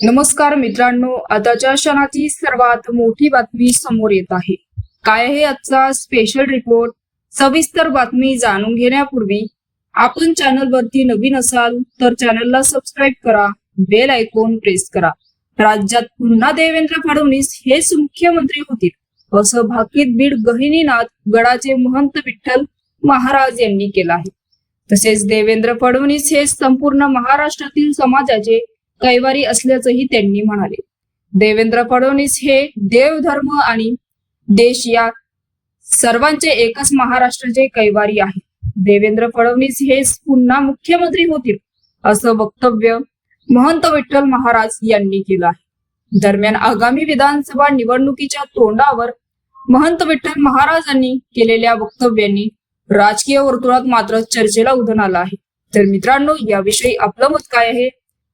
नमस्कार मित्रांनो आताच्या क्षणाची सर्वात मोठी बातमी समोर येत आहे. काय आहे आजचा स्पेशल रिपोर्ट सविस्तर बातमी जाणून घेण्यापूर्वी आपण चॅनल वरती नवीन असाल तर चॅनलला सबस्क्राईब करा बेल आयकॉन प्रेस करा. राज्यात पुन्हा देवेंद्र फडणवीस हेच मुख्यमंत्री होतील. असं भाकीत बीड गहिनीनाथ गडाचे महंत विठ्ठल महाराज यांनी केलं आहे. तसेच देवेंद्र फडणवीस हे संपूर्ण महाराष्ट्रातील समाजाचे कैवारी असल्याचंही त्यांनी म्हणाले. देवेंद्र फडणवीस हे देवधर्म आणि देश या सर्वांचे एकच महाराष्ट्राचे कैवारी आहे. देवेंद्र फडणवीस हे पुन्हा मुख्यमंत्री होतील असं वक्तव्य महंत विठ्ठल महाराज यांनी केलं आहे. दरम्यान आगामी विधानसभा निवडणुकीच्या तोंडावर महंत विठ्ठल महाराजांनी केलेल्या वक्तव्यांनी राजकीय वर्तुळात मात्र चर्चेला उधन आलं आहे. तर मित्रांनो याविषयी आपलं मत काय आहे?